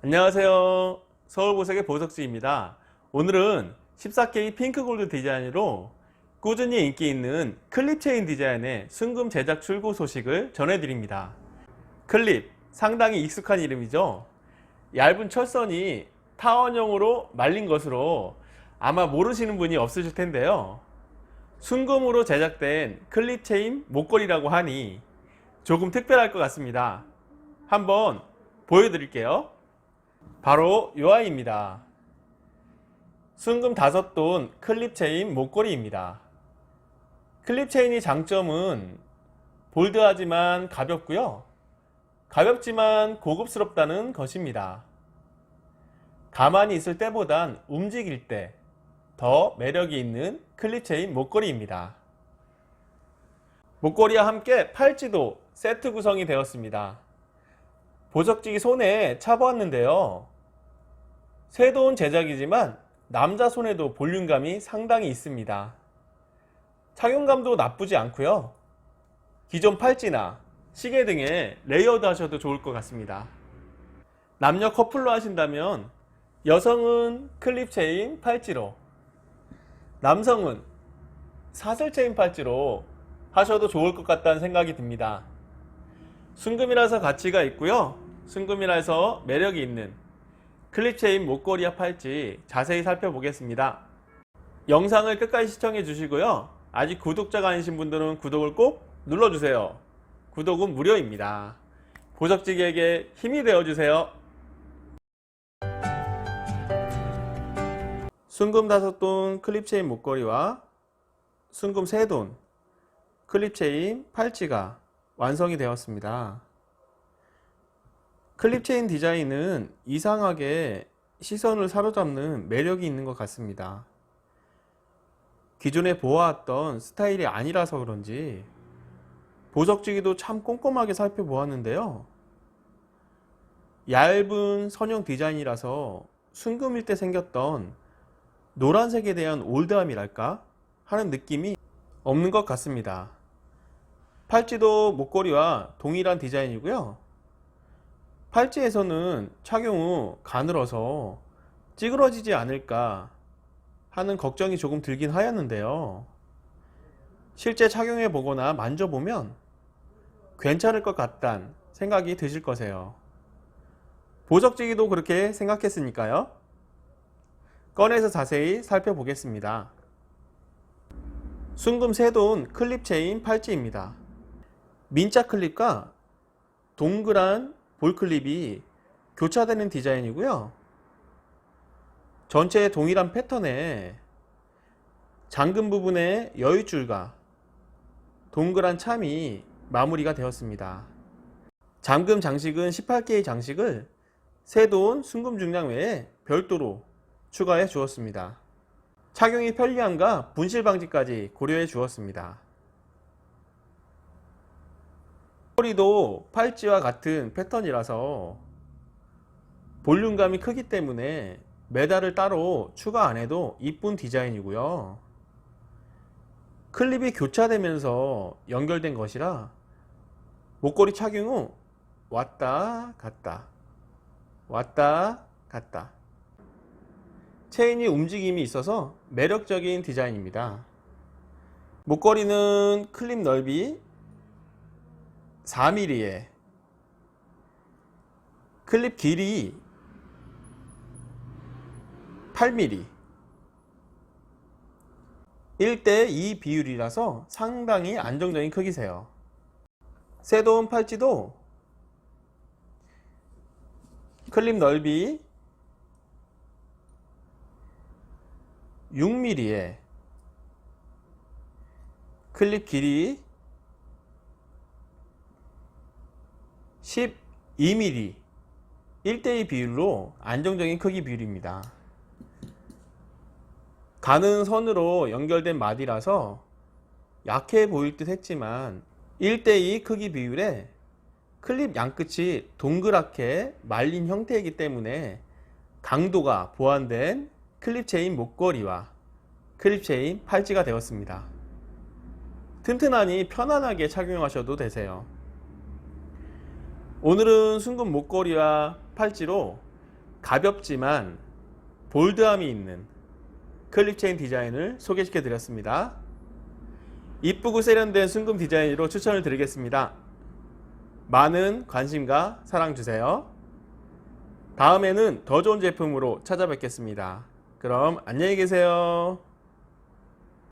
안녕하세요. 서울보석의 보석지입니다. 오늘은 14K 핑크골드 디자인으로 꾸준히 인기 있는 클립 체인 디자인의 순금 제작 출고 소식을 전해드립니다. 클립, 상당히 익숙한 이름이죠. 얇은 철선이 타원형으로 말린 것으로 아마 모르시는 분이 없으실 텐데요. 순금으로 제작된 클립 체인 목걸이라고 하니 조금 특별할 것 같습니다. 한번 보여드릴게요. 바로 이 아이입니다. 순금 5돈 클립 체인 목걸이입니다. 클립 체인의 장점은 볼드하지만 가볍고요. 가볍지만 고급스럽다는 것입니다. 가만히 있을 때보단 움직일 때 더 매력이 있는 클립 체인 목걸이입니다. 목걸이와 함께 팔찌도 세트 구성이 되었습니다. 보석지기 손에 차보았는데요. 쇠돈 제작이지만 남자 손에도 볼륨감이 상당히 있습니다. 착용감도 나쁘지 않고요. 기존 팔찌나 시계 등에 레이어드 하셔도 좋을 것 같습니다. 남녀 커플로 하신다면 여성은 클립 체인 팔찌로 남성은 사슬 체인 팔찌로 하셔도 좋을 것 같다는 생각이 듭니다. 순금이라서 가치가 있고요. 순금이라서 매력이 있는 클립 체인 목걸이와 팔찌 자세히 살펴보겠습니다. 영상을 끝까지 시청해 주시고요. 아직 구독자가 아니신 분들은 구독을 꼭 눌러주세요. 구독은 무료입니다. 보석지기에게 힘이 되어주세요. 순금 다섯 돈 클립 체인 목걸이와 순금 세 돈 클립 체인 팔찌가 완성이 되었습니다. 클립 체인 디자인은 이상하게 시선을 사로잡는 매력이 있는 것 같습니다. 기존에 보아왔던 스타일이 아니라서 그런지 보석지기도 참 꼼꼼하게 살펴보았는데요. 얇은 선형 디자인이라서 순금일 때 생겼던 노란색에 대한 올드함이랄까 하는 느낌이 없는 것 같습니다. 팔찌도 목걸이와 동일한 디자인이고요. 팔찌에서는 착용 후 가늘어서 찌그러지지 않을까 하는 걱정이 조금 들긴 하였는데요. 실제 착용해 보거나 만져보면 괜찮을 것 같단 생각이 드실 거세요. 보석지기도 그렇게 생각했으니까요. 꺼내서 자세히 살펴보겠습니다. 순금 세돈 클립 체인 팔찌입니다. 민자 클립과 동그란 볼 클립이 교차되는 디자인이고요. 전체 동일한 패턴에 잠금 부분에 여유줄과 동그란 참이 마무리가 되었습니다. 잠금 장식은 18개의 장식을 세돈 순금 중량 외에 별도로 추가해 주었습니다. 착용이 편리함과 분실 방지까지 고려해 주었습니다. 허리도 팔찌와 같은 패턴이라서 볼륨감이 크기 때문에 메달을 따로 추가 안 해도 이쁜 디자인이고요. 클립이 교차되면서 연결된 것이라 목걸이 착용 후 왔다 갔다 왔다 갔다 체인이 움직임이 있어서 매력적인 디자인입니다. 목걸이는 클립 넓이 4mm에 클립 길이 8mm 1대2 비율이라서 상당히 안정적인 크기세요. 세돈 팔찌도 클립 넓이 6mm에 클립 길이 12mm 1대2 비율로 안정적인 크기 비율입니다. 가는 선으로 연결된 마디라서 약해 보일 듯 했지만 1대2 크기 비율에 클립 양끝이 동그랗게 말린 형태이기 때문에 강도가 보완된 클립 체인 목걸이와 클립 체인 팔찌가 되었습니다. 튼튼하니 편안하게 착용하셔도 되세요. 오늘은 순금 목걸이와 팔찌로 가볍지만 볼드함이 있는 클립 체인 디자인을 소개시켜 드렸습니다. 이쁘고 세련된 순금 디자인으로 추천을 드리겠습니다. 많은 관심과 사랑 주세요. 다음에는 더 좋은 제품으로 찾아뵙겠습니다. 그럼 안녕히 계세요.